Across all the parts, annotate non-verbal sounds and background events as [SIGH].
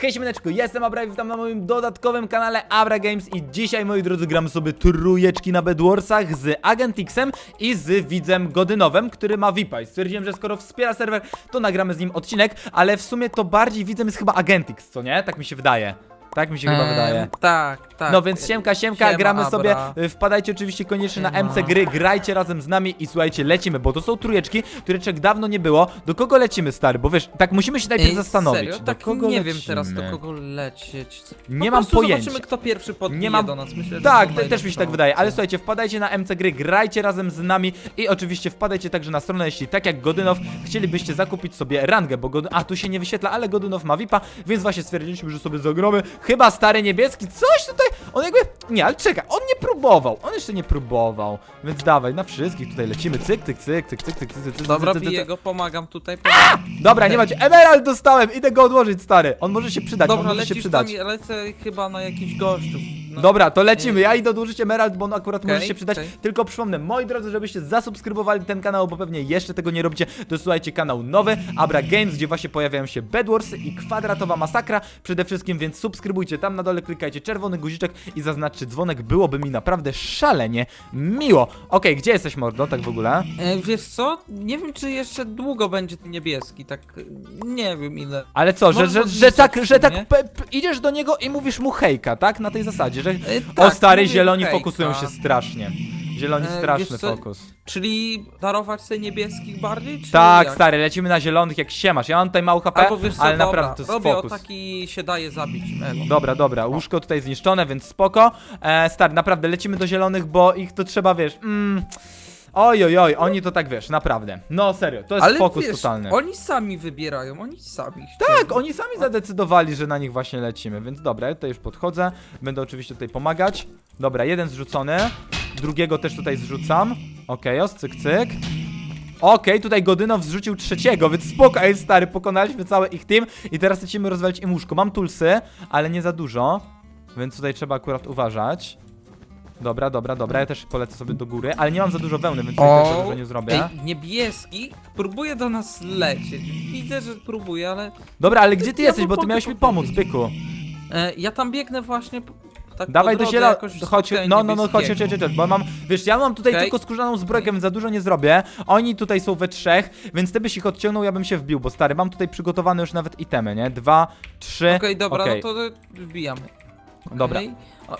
Hej siemaneczko, jestem Abra i witam na moim dodatkowym kanale Abra Games i dzisiaj moi drodzy gramy sobie trójeczki na Bedwarsach z Agentixem i z widzem Godynowem, który ma VIPa i stwierdziłem, że skoro wspiera serwer, to nagramy z nim odcinek, ale w sumie to bardziej widzem jest chyba Agentix, co nie? Tak mi się wydaje. Tak mi się chyba Em, wydaje. Tak, tak. No więc siemka, siemka, Siema, gramy Abra. sobie, y, wpadajcie oczywiście koniecznie na. MC Gry, grajcie razem z nami i słuchajcie, lecimy, bo to są trójeczki, któreczek dawno nie było. Do kogo lecimy, stary? Bo wiesz, tak musimy się najpierw Ej, zastanowić. Serio? do Tak kogo nie wiem teraz do kogo lecieć. Nie mam prostu pojęcia. zobaczymy kto pierwszy podbije Nie mam- do nas. Myślę, że Tak, to te, też mi się najlepsza tak wydaje, ale opcja. słuchajcie, wpadajcie na MC Gry, grajcie razem z nami i oczywiście wpadajcie także na stronę, jeśli tak jak Godynow chcielibyście zakupić sobie rangę, bo Godyn... A, tu się nie wyświetla, ale Godynow ma VIPa, więc właśnie stwierdziliśmy, że sobie zagromy. Chyba stary niebieski, coś tutaj, on jakby... Nie, ale czekaj, on nie próbował, on jeszcze nie próbował, więc dawaj, na wszystkich tutaj lecimy, cyk, cyk, cyk, cyk, cyk, cyk, cyk, cyk, cyk, Dobra, cyk, cyk, biję cyk. go, pomagam tutaj. Pomagam. Dobra, nie macie, emerald dostałem, idę go odłożyć, stary, on może się przydać, on Dobra, może się lecisz przydać. tam, lecę chyba na jakichś gościów. No. Dobra, to lecimy. Ja idę odłożyć emerald, bo on akurat może Okej, się przydać. okej. Tylko przypomnę, moi drodzy, żebyście zasubskrybowali ten kanał, bo pewnie jeszcze tego nie robicie, to słuchajcie kanał nowy, Abra Games, gdzie właśnie pojawiają się Bedwars i kwadratowa masakra. Przede wszystkim, więc subskrybujcie tam na dole, klikajcie czerwony guziczek i zaznaczcie dzwonek. Byłoby mi naprawdę szalenie miło. Okej, gdzie jesteś, mordo, tak w ogóle? E, wiesz co? Nie wiem czy jeszcze długo będzie ten niebieski, tak e, nie wiem ile. Ale co, że, Może że, że tak, w że tak sumie. pe, pe, idziesz do niego i mówisz mu hejka, tak? Na tej zasadzie, że... E, o tak, stary, mówię zieloni hejka. fokusują się strasznie. Zieloni E, straszny wiesz co, fokus. Czyli darować sobie niebieskich bardziej? Czy Tak, jak? stary, lecimy na zielonych jak się masz. Ja mam tutaj mało HP, Albo wiesz co, ale dobra, naprawdę to jest robię fokus. o taki się daje zabić Elo. Dobra, dobra, łóżko tutaj zniszczone, więc spoko. E, stary, naprawdę lecimy do zielonych, bo ich to trzeba, wiesz, mm, oj, oj, oj, oni to tak, wiesz, naprawdę. No serio, to jest Ale fokus wiesz, totalny. oni sami wybierają, oni sami Tak, chcieli. oni sami zadecydowali, że na nich właśnie lecimy, więc dobra, ja tutaj już podchodzę, będę oczywiście tutaj pomagać. Dobra, jeden zrzucony, drugiego też tutaj zrzucam. Okej, os, cyk, cyk. Okej, tutaj Godynow zrzucił trzeciego, więc spoko, ej stary, pokonaliśmy cały ich team i teraz lecimy rozwalić im łóżko. Mam tulsy, ale nie za dużo, więc tutaj trzeba akurat uważać. Dobra, dobra, dobra, ja też polecę sobie do góry, ale nie mam za dużo wełny, więc tutaj też za dużo nie zrobię. Ej, niebieski próbuje do nas lecieć. Widzę, że próbuje, ale Dobra, ale gdzie ty Ja jesteś, bo ty miałeś mi pomóc, byku. e, ja tam biegnę właśnie. Tak Dawaj do jakoś Chodź, no, no, no, chodź, chodź, chodź, chodź, bo mam, wiesz, ja mam tutaj Okej. tylko skórzaną zbrojkę, więc za dużo nie zrobię. Oni tutaj są we trzech, więc ty byś ich odciągnął, ja bym się wbił, bo stary, mam tutaj przygotowane już nawet itemy, nie? Dwa, trzy. Okej, dobra, okej. no to wbijamy. Dobra,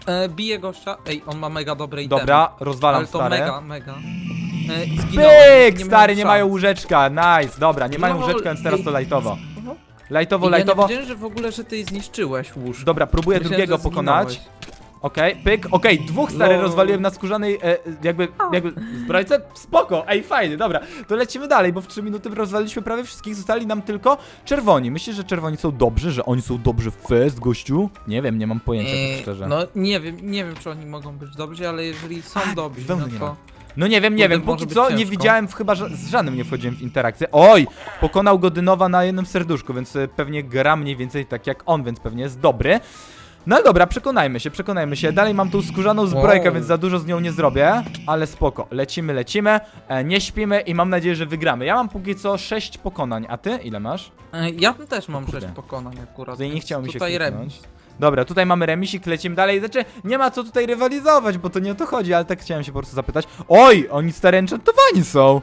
E, bije gościa. Ej, on ma mega dobre itemy. dobra, rozwalam Ale to stary. mega, mega. E, zginąłem, Pyk, stary, nie mają łóżeczka, nice, dobra, nie mają No, łóżeczka, więc teraz ej, to lajtowo. Mhm. Lajtowo, Ej, Ja lajtowo. nie wiedziałem, że w ogóle, że ty zniszczyłeś łóżko. Dobra, próbuję Myślałem, drugiego że pokonać. zginąłeś. Okej, pyk, okej, dwóch stary Lol. rozwaliłem na skórzanej, e, jakby, jakby zbrojce, spoko, ej, fajnie, dobra, to lecimy dalej, bo w 3 minuty rozwaliliśmy prawie wszystkich, zostali nam tylko czerwoni, myślisz, że czerwoni są dobrzy, że oni są dobrzy w fest, gościu? Nie wiem, nie mam pojęcia, tak Eee, szczerze. No nie wiem, nie wiem czy oni mogą być dobrzy, ale jeżeli są dobrzy, wełny no nie to... ma. No nie wiem, nie Kurde, wiem, może póki być co nie ciężko. widziałem, w- chyba że z żadnym nie wchodziłem w interakcję. Oj, pokonał Godynowa na jednym serduszku, więc e, pewnie gra mniej więcej tak jak on, więc pewnie jest dobry. No ale dobra, przekonajmy się, przekonajmy się. Dalej mam tu skórzaną zbrojkę, Wow. więc za dużo z nią nie zrobię, ale spoko. Lecimy, lecimy, e, nie śpimy i mam nadzieję, że wygramy. Ja mam póki co 6 pokonań, a ty ile masz? E, Ja też mam kurde. 6 pokonań akurat. Tutaj nie więc chciało mi się Tutaj kliknąć. remis. Dobra, tutaj mamy remisik, lecimy dalej. Znaczy, nie ma co tutaj rywalizować, bo to nie o to chodzi, ale tak chciałem się po prostu zapytać. Oj, oni enchantowani są!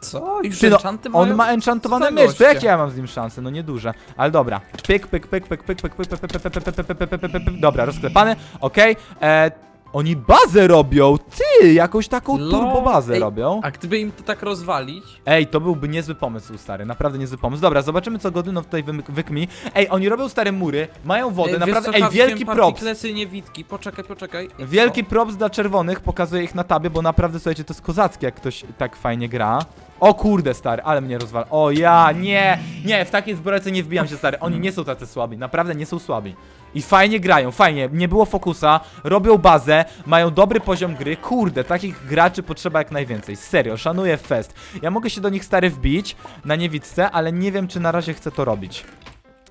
Co? Już Ty no, enchanty On mają? ma enchantowany Co za miecz, to goście? jakie ja mam z nim szanse? No nieduże. Ale dobra. Pyk, pyk, pyk, pyk, pyk, pyk, pyk, pyk, pyk, pyk, pyk, pyk, pyk, pyk, pyk, pyk, pyk, pyk, pyk. Dobra, rozklepany, okej. E, Oni bazę robią! Ty! Jakąś taką Lol. turbo bazę Ej, robią. A gdyby im to tak rozwalić... Ej, to byłby niezły pomysł, stary. Naprawdę niezły pomysł. Dobra, zobaczymy, co Godynow tutaj wymy- wykmi. Ej, oni robią stare mury, mają wodę, Ej, naprawdę. Ej, wielki props. partyklesy niewidki, poczekaj, poczekaj. Ej, Wielki props dla czerwonych, pokazuję ich na tabie, bo naprawdę, słuchajcie, to jest kozackie, jak ktoś tak fajnie gra. O kurde, stary, ale mnie rozwala. O ja, nie, nie, w takiej zbrojce nie wbijam się, stary. Oni nie są tacy słabi, naprawdę nie są słabi. I fajnie grają, fajnie, nie było fokusa, robią bazę, mają dobry poziom gry. Kurde, takich graczy potrzeba jak najwięcej. Serio, szanuję fest. Ja mogę się do nich stary wbić na niewidce, ale nie wiem, czy na razie chcę to robić.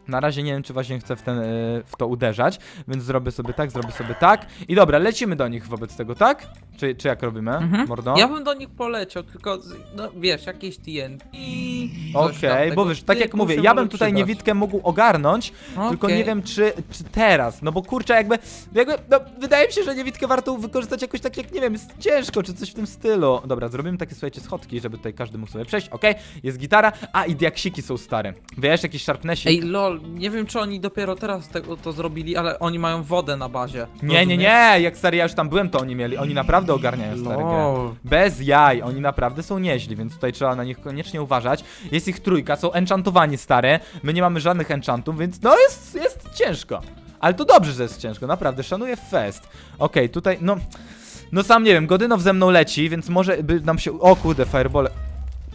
Na razie nie wiem, czy właśnie chcę w, ten, e, w to uderzać, więc zrobię sobie tak, zrobię sobie tak. I dobra, lecimy do nich wobec tego, tak? Czy, czy jak robimy, Mhm. mordo? Ja bym do nich poleciał, tylko, no wiesz, jakieś TNT... Okej, tam bo wiesz, tak jak mówię, ja bym tutaj przydać. niewidkę mógł ogarnąć, tylko Okej. nie wiem czy, czy teraz, no bo kurczę jakby, jakby, no wydaje mi się, że niewidkę warto wykorzystać jakoś tak jak, nie wiem, jest ciężko, czy coś w tym stylu. Dobra, zrobimy takie, słuchajcie, schodki, żeby tutaj każdy mógł sobie przejść, okej, jest gitara, a i diaksiki są stare, wiesz, jakiś sharpnessik. Ej, lol, nie wiem czy oni dopiero teraz tego to zrobili, ale oni mają wodę na bazie. nie, nie, rozumiesz? nie, jak stary, ja już tam byłem, to oni mieli, oni naprawdę ogarniają stare grę. Lol. Bez jaj, oni naprawdę są nieźli, więc tutaj trzeba na nich koniecznie uważać. Jest ich trójka, są enchantowani stare, my nie mamy żadnych enchantów, więc no jest, jest ciężko. Ale to dobrze, że jest ciężko, naprawdę, szanuję fest. Okej, tutaj, no, no sam nie wiem, Godynow ze mną leci, więc może by nam się, o kurde, fireball.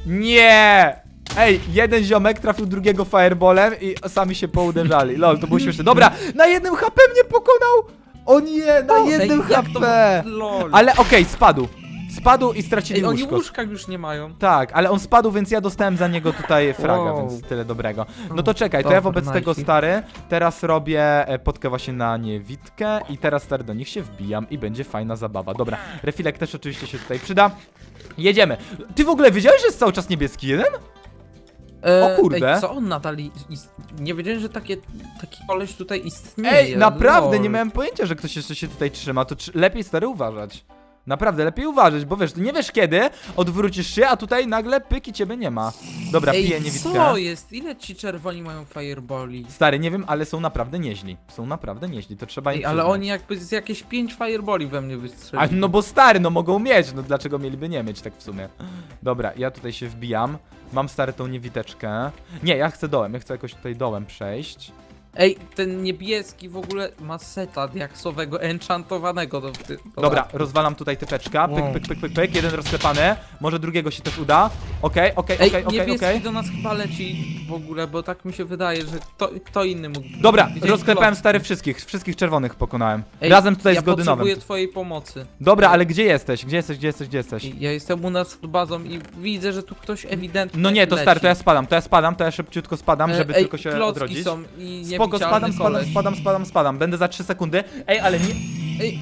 Nie! Ej, jeden ziomek trafił drugiego fireballem i sami się pouderzali. Lol, to było śmieszne. Dobra, na jednym HP mnie pokonał! O nie, na jednym Ej, jak to- HP! Lol. Ale okej, spadł. Spadł i stracili Ej, oni łóżko. łóżka już nie mają. Tak, ale on spadł, więc ja dostałem za niego tutaj fraga, Wow. więc tyle dobrego. No to czekaj, to ja Dobra, wobec tego nice. stary, teraz robię e, podkę właśnie na niewidkę i teraz stary do nich się wbijam i będzie fajna zabawa. Dobra, refilek też oczywiście się tutaj przyda. Jedziemy. Ty w ogóle wiedziałeś, że jest cały czas niebieski jeden? E, O kurde. Ej, co on nadal ist... Nie wiedziałem, że takie, taki koleś tutaj istnieje. Ej, naprawdę, lol. nie miałem pojęcia, że ktoś jeszcze się tutaj trzyma, to tr lepiej stary uważać. Naprawdę, lepiej uważać, bo wiesz, nie wiesz kiedy, odwrócisz się, a tutaj nagle pyki ciebie nie ma. Dobra, piję Ej, niewidkę. co jest? Ile ci czerwoni mają fireballi? Stary, nie wiem, ale są naprawdę nieźli. Są naprawdę nieźli, to trzeba im Ej, ale przyznać. oni jakby z jakieś 5 fireballi we mnie A, wystrzelili. no bo stary, no mogą mieć, no dlaczego mieliby nie mieć tak w sumie? Dobra, ja tutaj się wbijam. Mam stary tą niewiteczkę. Nie, ja chcę dołem, ja chcę jakoś tutaj dołem przejść. Ej, ten niebieski w ogóle ma seta diaksowego, enchantowanego do ty, Dobra, rozwalam tutaj typeczka. Pyk, Wow. pyk, pyk, pyk, pyk. Jeden rozklepany. Może drugiego się też uda. Okej, okej, Ej, okej, okej, niebieski okej. do nas chyba leci w ogóle, bo tak mi się wydaje, że kto, kto inny mógł... Dobra, Widziałeś rozklepałem klocki? stary wszystkich, wszystkich czerwonych pokonałem. Ej, Razem tutaj ja z Godynowem. potrzebuję twojej pomocy. Dobra, ale gdzie jesteś? Gdzie jesteś, gdzie jesteś, gdzie jesteś? Ja jestem u nas pod bazą i widzę, że tu ktoś ewidentnie No nie, to leci. stary, to ja spadam, to ja spadam, to ja szybciutko spadam, E, żeby Ej, tylko się klocki odrodzić. są i Spoko, spadam, spadam, spadam, spadam, spadam. Będę za 3 sekundy. Ej, ale nie. Ej.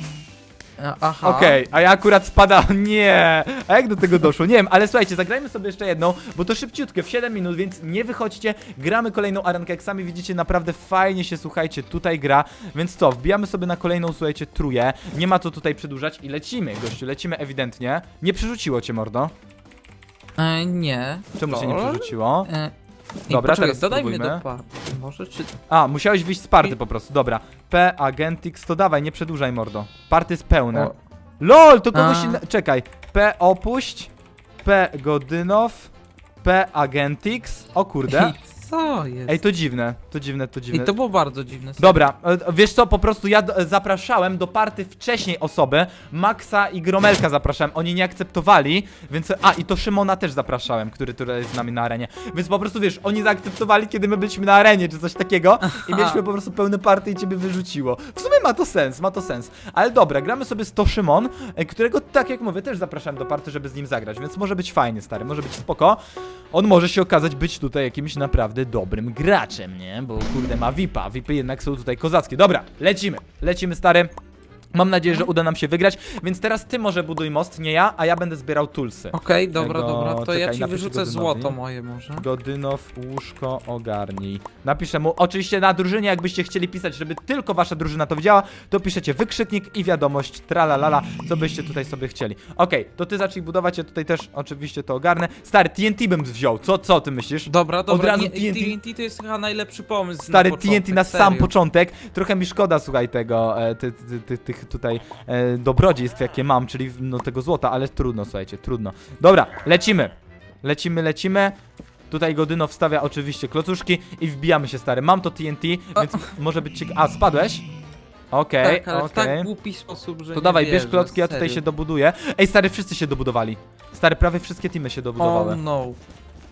A- Aha. Okej, a ja akurat spadam. [LAUGHS] Nie. A jak do tego doszło? Nie wiem, ale słuchajcie, zagrajmy sobie jeszcze jedną, bo to szybciutkie, w 7 minut, więc nie wychodźcie. Gramy kolejną arenkę, jak sami widzicie, naprawdę fajnie się, słuchajcie, tutaj gra. Więc co, wbijamy sobie na kolejną, słuchajcie, truję. Nie ma co tutaj przedłużać i lecimy, gościu, lecimy ewidentnie. Nie przerzuciło cię, mordo? E, nie. Czemu się nie przerzuciło? E, Dobra, poczekaj, teraz dodaj mnie spróbujmy. do party. Może czy... A, musiałeś wyjść z party po prostu, dobra. P, Agentix, to dawaj, nie przedłużaj, mordo. Party jest pełne. O, LOL, to kogoś A. inna... Czekaj. P opuść. P Godynow. P Agentix. O kurde. Co jest? Ej, to dziwne, to dziwne, to dziwne. I to było bardzo dziwne. Dobra, e, wiesz co, po prostu ja do, zapraszałem do party wcześniej osoby, Maxa i Gromelka zapraszałem, oni nie akceptowali, więc, a i to Szymona też zapraszałem, który tutaj jest z nami na arenie, więc po prostu wiesz, oni zaakceptowali, kiedy my byliśmy na arenie, czy coś takiego i mieliśmy po prostu pełne party i ciebie wyrzuciło. W sumie ma to sens, ma to sens, ale dobra, gramy sobie z to Szymon, e, którego, tak jak mówię, też zapraszałem do party, żeby z nim zagrać, więc może być fajnie, stary, może być spoko. On może się okazać być tutaj jakimś naprawdę dobrym graczem, nie? Bo kurde ma VIPa, VIPy jednak są tutaj kozackie. Dobra, lecimy, lecimy stary. Mam nadzieję, że uda nam się wygrać, więc teraz ty może buduj most, nie ja, a ja będę zbierał tulsy. Okej, dobra, Tego- dobra, to czekaj, ja ci wyrzucę Godynowi. złoto moje może. Godynow, łóżko, ogarnij. Napiszę mu, oczywiście na drużynie, jakbyście chcieli pisać, żeby tylko wasza drużyna to widziała, to piszecie wykrzyknik i wiadomość, tralalala, co byście tutaj sobie chcieli. Okej, to ty zacznij budować, ja tutaj też oczywiście to ogarnę. Stary, TNT bym wziął, co, co ty myślisz? Dobra, dobra, razu nie, TNT. TNT to jest chyba najlepszy pomysł Stary na początek, TNT na serio. sam początek. Trochę mi szkoda, słuchaj, tego, e, ty, ty, ty, tych tutaj e, dobrodziejstw, jakie mam, czyli no, tego złota, ale trudno, słuchajcie, trudno. Dobra, lecimy. Lecimy, lecimy. Tutaj Godyno wstawia oczywiście klocuszki i wbijamy się, stary. Mam to TNT, więc może być ciekawe. A, spadłeś? Okej, Tak, ale w okej. tak głupi sposób, że To nie dawaj, bierz wierzę, klocki, ja tutaj serio. się dobuduję. Ej, stary, wszyscy się dobudowali. Stary, prawie wszystkie teamy się dobudowały. Oh no.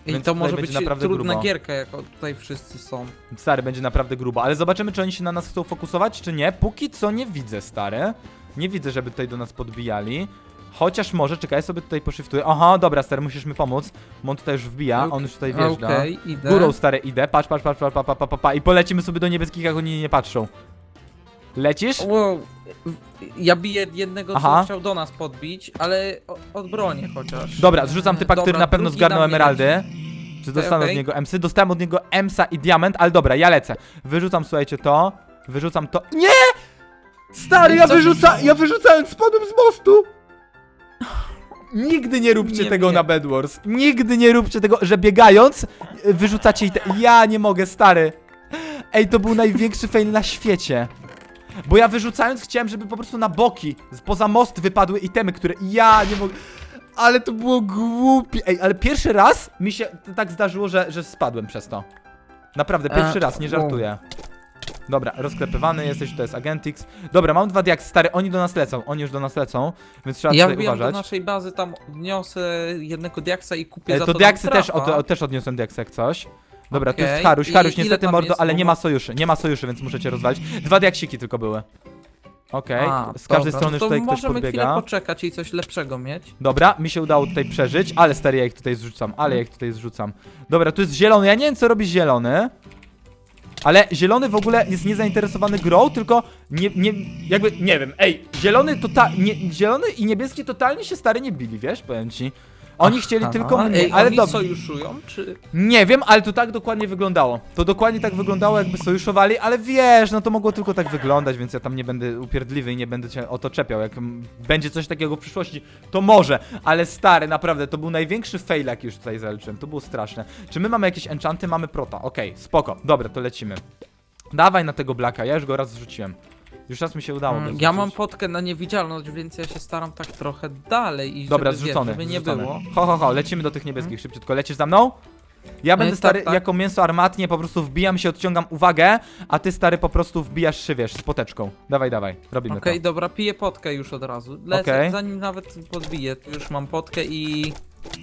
I Więc to tutaj może będzie być naprawdę trudna grubo. gierka, jak o- tutaj wszyscy są. Stary, będzie naprawdę grubo, ale zobaczymy, czy oni się na nas chcą fokusować, czy nie. Póki co nie widzę, stary. Nie widzę, żeby tutaj do nas podbijali. Chociaż może, czekaj, ja sobie tutaj poshiftuję. Aha, dobra, stary, musisz mi pomóc. Bo on tutaj już wbija, on już tutaj wjeżdża. Okej, idę. Górą, stary, idę. Patrz, patrz, patrz, pa, pa, pa, pa, pa, pa. I polecimy sobie do niebieskich, jak oni nie patrzą. Lecisz? Wow. Ja biję jednego, Aha. co chciał do nas podbić, ale o- odbronię chociaż. Dobra, zrzucam typa, który Dobra, na pewno drugi zgarnął emeraldy. Czy dostanę okej. od niego emsy? Dostałem od niego emsa i diament, ale dobra, ja lecę. Wyrzucam, słuchajcie, to. Wyrzucam to. Nie! Stary, ja co wyrzuca, ja wyrzucałem spadłem z mostu! Nigdy nie róbcie Nie, tego nie. na Bedwars. Nigdy nie róbcie tego, że biegając y, wyrzucacie i te... Ja nie mogę, stary. Ej, to był największy fail na świecie. Bo ja wyrzucając chciałem, żeby po prostu na boki, poza most wypadły itemy, które ja nie mogę... Ale to było głupie. Ej, ale pierwszy raz mi się tak zdarzyło, że, że spadłem przez to. Naprawdę, pierwszy A, raz, nie żartuję. Dobra, rozklepywany jesteś, to jest Agentix. Dobra, mam dwa diaks, stary, oni do nas lecą, oni już do nas lecą, więc trzeba Ja tutaj wbijam do uważać. naszej bazy, tam odniosę jednego diaksa i kupię E, za to to diaksy też, trapa. o, to, też odniosłem diaksy jak coś. Dobra, tu jest Okej, Haruś, i Haruś ile niestety tam mordo, jest ale nie ma sojuszy, nie ma sojuszy, więc muszę cię rozwalić. Dwa diaksiki tylko były. Okej, A, z każdej dobra, strony no to tutaj ktoś możemy chwilę podbiega. poczekać i coś lepszego mieć. Dobra, mi się udało tutaj przeżyć, ale stary, ja ich tutaj zrzucam, ale ja ich tutaj zrzucam. Dobra, tu jest zielony, ja nie wiem co robi zielony. Ale zielony w ogóle jest niezainteresowany grą, tylko nie, nie, jakby, nie wiem, ej, zielony tota, nie, zielony i niebieski totalnie się stary nie bili, wiesz, powiem ci. Oni chcieli Aha, tylko mnie, ej, ale oni dobrze. sojuszują, czy... Nie wiem, ale to tak dokładnie wyglądało. To dokładnie tak wyglądało, jakby sojuszowali, ale wiesz, no to mogło tylko tak wyglądać, więc ja tam nie będę upierdliwy i nie będę cię o to czepiał. Jak będzie coś takiego w przyszłości, to może, ale stary, naprawdę, to był największy fail, jaki już tutaj zaliczyłem. To było straszne. Czy my mamy jakieś enchanty? Mamy prota. Okej, spoko. Dobra, to lecimy. Dawaj na tego blaka, ja już go raz zrzuciłem. Już raz mi się udało. Mm, Ja mam potkę na niewidzialność, więc ja się staram tak trochę dalej i Dobra, żeby, zrzucony. wiesz, żeby nie zrzucony. było. Ho, ho, ho, lecimy do tych niebieskich szybciutko. Lecisz za mną? Ja będę tak, stary tak. jako mięso armatnie, po prostu wbijam się, odciągam uwagę, a ty stary po prostu wbijasz się, wiesz, z poteczką. Dawaj, dawaj, robimy Okej, to. dobra, piję potkę już od razu. Lecę, Okej. zanim nawet podbiję, już mam potkę i...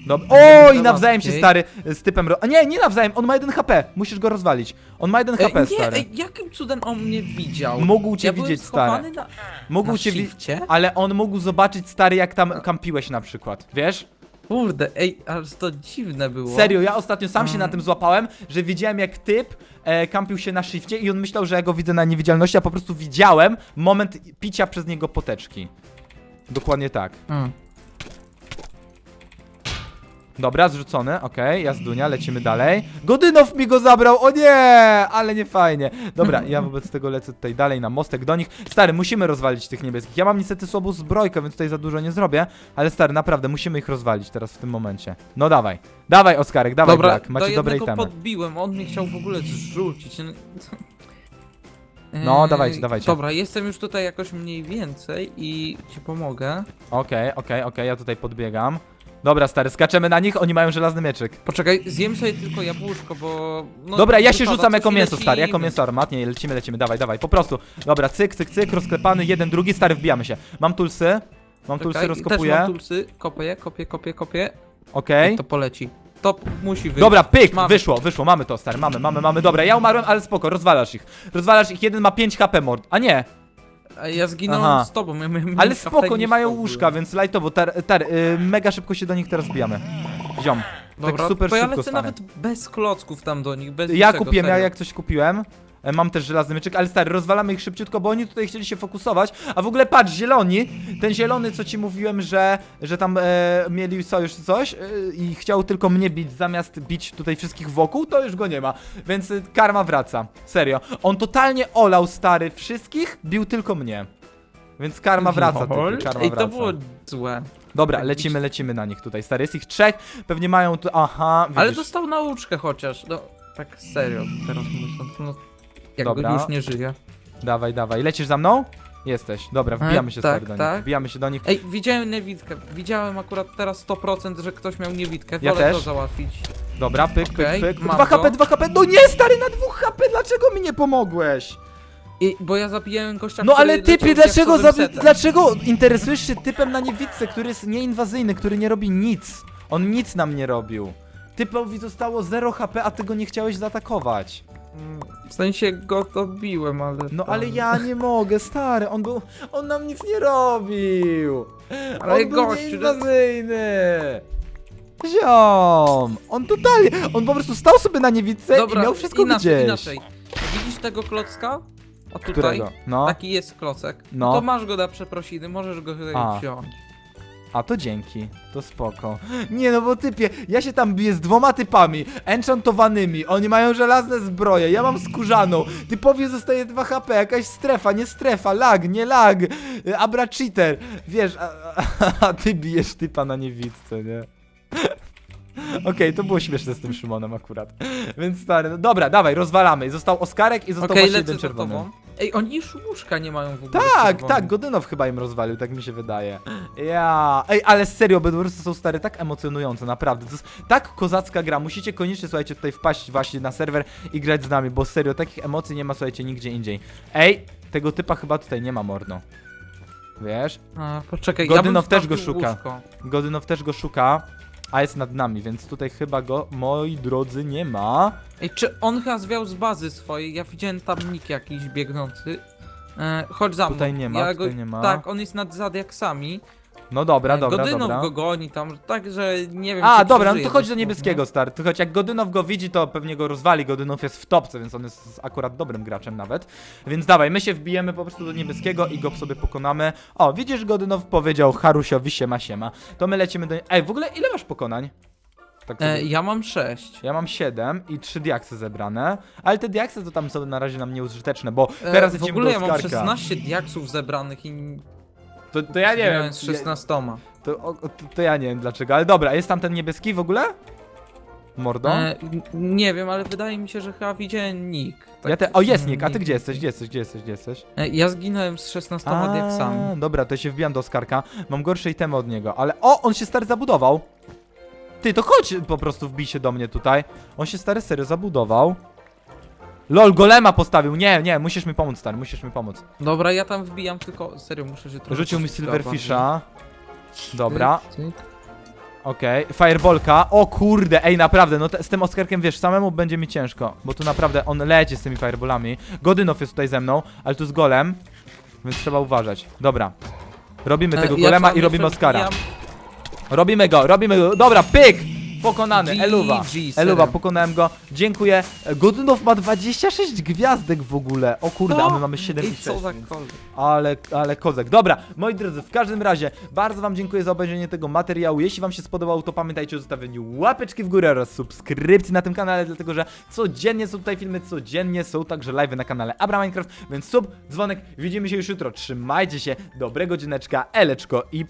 Dobra. O, i nawzajem się stary z typem. Ro... A nie, nie nawzajem, on ma jeden HP. Musisz go rozwalić. On ma jeden Ej, HP, nie, stary. ej, jakim cudem on mnie widział? Mógł cię ja byłem widzieć, stary. na, Mógł na cię widzieć. shifcie? Ale on mógł zobaczyć, stary, jak tam kampiłeś na przykład. Wiesz? Kurde, ej, aż to dziwne było. Serio, ja ostatnio sam się Mm. na tym złapałem, że widziałem jak typ e, kampił się na shifcie i on myślał, że ja go widzę na niewidzialności, a po prostu widziałem moment picia przez niego poteczki. Dokładnie tak. Mm. Dobra, zrzucony, okej, jazdunia, lecimy dalej. Godynow mi go zabrał, o nie, ale nie fajnie. Dobra, ja wobec tego lecę tutaj dalej na mostek do nich. Stary, musimy rozwalić tych niebieskich. Ja mam niestety słabą zbrojkę, więc tutaj za dużo nie zrobię, ale stary, naprawdę, musimy ich rozwalić teraz w tym momencie. No dawaj, dawaj Oskarek, dawaj Dobra, Black, macie do dobre itemy. podbiłem, on mnie chciał w ogóle zrzucić. No, Ej, dawajcie, dawajcie. Dobra, jestem już tutaj jakoś mniej więcej i ci pomogę. Okej, okej, okej, ja tutaj podbiegam. Dobra, stary, skaczemy na nich, oni mają żelazny mieczyk. Poczekaj, zjem sobie tylko jabłuszko, bo... No, Dobra, ja się wypada, rzucam coś jako i mięso, stary, jako lecimy. mięso armatnie, lecimy, lecimy, dawaj, dawaj, po prostu. Dobra, cyk, cyk, cyk, rozklepany, jeden, drugi, stary, wbijamy się. Mam tulsy, mam tulsy, Czekaj, Też rozkopuję, mam tulsy, kopię, kopię, kopię, kopię. okej. To poleci. To musi wyjść. Dobra, pyk, Mamy. wyszło, wyszło, mamy to, stary, mamy, mamy, mamy, dobra, ja umarłem, ale spoko, rozwalasz ich. Rozwalasz ich, jeden ma 5 HP mord, a nie, A ja zginąłem Aha. z tobą. Ja miałem ale spoko, nie mają łóżka, więc lightowo, tar, tar, y, mega szybko się do nich teraz bijamy. Ziom, Dobra, tak super to ja szybko lecę stary. nawet bez klocków tam do nich, bez Ja niczego, kupiłem, ja serio. jak coś kupiłem. E, Mam też żelazny mieczyk, ale stary, rozwalamy ich szybciutko, bo oni tutaj chcieli się fokusować. A w ogóle patrz, zieloni, ten zielony, co ci mówiłem, że, że tam e, mieli sojusz czy coś e, i chciał tylko mnie bić, zamiast bić tutaj wszystkich wokół, to już go nie ma. Więc e, karma wraca. Serio. On totalnie olał, stary, wszystkich, bił tylko mnie. Więc karma wraca, typy, karma Ej, wraca. to było złe. Dobra, tak lecimy, lecimy na nich tutaj, stary. Jest ich trzech, pewnie mają tu, aha, widzisz. Ale dostał nauczkę chociaż, no tak serio teraz myśląc, no jak Dobra. już nie żyje. Dawaj, dawaj. Lecisz za mną? Jesteś. Dobra, wbijamy E, się tak, stary do nich. tak. Wbijamy się do nich. Ej, widziałem niewidkę, widziałem akurat teraz 100%, że ktoś miał niewidkę, Ja wolę też. to załatwić. Dobra, pyk, Okej, pyk, pyk. mam 2 go. HP, 2 HP. No nie, stary, na 2 HP, dlaczego mi nie pomogłeś? I, bo ja zabijałem gościa, No który ale typie, leciał z dlaczego, jaksowym zabi- setem. dlaczego interesujesz się typem na niewidce, który jest nieinwazyjny, który nie robi nic? On nic nam nie robił. Typowi zostało 0 HP, a ty go nie chciałeś zaatakować. W sensie go dobiłem, ale... No tam- ale ja nie mogę, stary, on był, on nam nic nie robił. Ale on był gościu, nieinwazyjny. Ziom, on totalnie, on po prostu stał sobie na niewidce i miał wszystko inaczej, gdzieś. inaczej. Widzisz tego klocka? O tutaj. Którego? No. Taki jest klocek. No. To masz go na przeprosiny, możesz go tutaj A. wziąć. A to dzięki, to spoko. Nie no bo typie, ja się tam biję z dwoma typami, enchantowanymi, oni mają żelazne zbroje, ja mam skórzaną, typowi zostaje 2 HP, jakaś strefa, nie strefa, lag, nie lag, abra cheater, wiesz, a, a, a ty bijesz typa na niewidce, nie? [LAUGHS] Okej, to było śmieszne z tym Szymonem akurat. Więc stary, no dobra, dawaj, rozwalamy. Został Oskarek i został Okej, właśnie jeden czerwony. Ej, oni już łóżka nie mają w ogóle. Tak, tak, Godynow chyba im rozwalił, tak mi się wydaje. Ja. Ej, ale serio, Bedwarsy są stary tak emocjonujące, naprawdę. To jest tak kozacka gra. Musicie koniecznie, słuchajcie, tutaj wpaść właśnie na serwer i grać z nami, bo serio, takich emocji nie ma, słuchajcie, nigdzie indziej. Ej, tego typa chyba tutaj nie ma, morno. Wiesz? A, poczekaj, Godynow ja bym też go szuka. Łóżko. Godynow też go szuka, a jest nad nami, więc tutaj chyba go, moi drodzy, nie ma. Ej, czy on chyba zwiał z bazy swojej? Ja widziałem tam nick jakiś biegnący. E, chodź za mną. Tutaj nie ma, ja tutaj nie ma. Tak, on jest nad zadiaksami. No dobra, E, dobra, Godynow dobra. go goni tam, także nie wiem A, czy dobra, no przeżyje to chodź do niebieskiego, stary. To choć jak Godynow go widzi, to pewnie go rozwali. Godynow jest w topce, więc on jest akurat dobrym graczem nawet. Więc dawaj, my się wbijemy po prostu do niebieskiego i go sobie pokonamy. O, widzisz, Godynow powiedział Harusiowi siema siema. To my lecimy do... Ej, w ogóle ile masz pokonań? Tak sobie... E, ja mam sześć. Ja mam 7 i 3 diaksy zebrane, ale te diaksy to tam są na razie nam nieużyteczne, bo E, teraz w lecimy ogóle do ja mam Oskarka. 16 diaksów zebranych i To, to ja nie wiem. miałem z 16. To, o, to, to ja nie wiem dlaczego, ale dobra, jest tam ten niebieski w ogóle? Mordo? E, n- nie wiem, ale wydaje mi się, że chyba widziałem nick. Tak, Ja te... O, jest Nick, a ty gdzie jesteś? Gdzie jesteś? Gdzie jesteś? Gdzie jesteś? E, ja zginąłem z 16 diaksami. dobra, to się wbijam do Oskarka. Mam gorsze itemy od niego, ale o, on się stary zabudował. Ty, to chodź po prostu wbij się do mnie tutaj. On się stary serio zabudował. LOL, golema postawił. Nie, nie, musisz mi pomóc, stary, musisz mi pomóc. Dobra, ja tam wbijam, tylko serio muszę się trochę... Rzucił mi Silverfisha. Dobra, okej. Fireballka. O kurde, ej, naprawdę, no te, z tym Oskarkiem, wiesz, samemu będzie mi ciężko. Bo tu naprawdę on leci z tymi fireballami. Godynow jest tutaj ze mną, ale tu z golem. Więc trzeba uważać. Dobra. Robimy E, tego ja golema tam i robimy Oscara. wbijam- Robimy go, robimy go. Dobra, pyk! Pokonany, Eluwa. Eluwa, pokonałem go. Dziękuję. Godynow ma 26 gwiazdek w ogóle. O kurde, a my mamy 7 i I 6. co za więc- kolor. Ale, ale kozak. Dobra, moi drodzy, w każdym razie bardzo wam dziękuję za obejrzenie tego materiału. Jeśli wam się spodobał, to pamiętajcie o zostawieniu łapeczki w górę oraz subskrypcji na tym kanale, dlatego że codziennie są tutaj filmy, codziennie są także live'y na kanale Abra Minecraft, więc sub, dzwonek, widzimy się już jutro. Trzymajcie się, dobrego dzineczka, eleczko i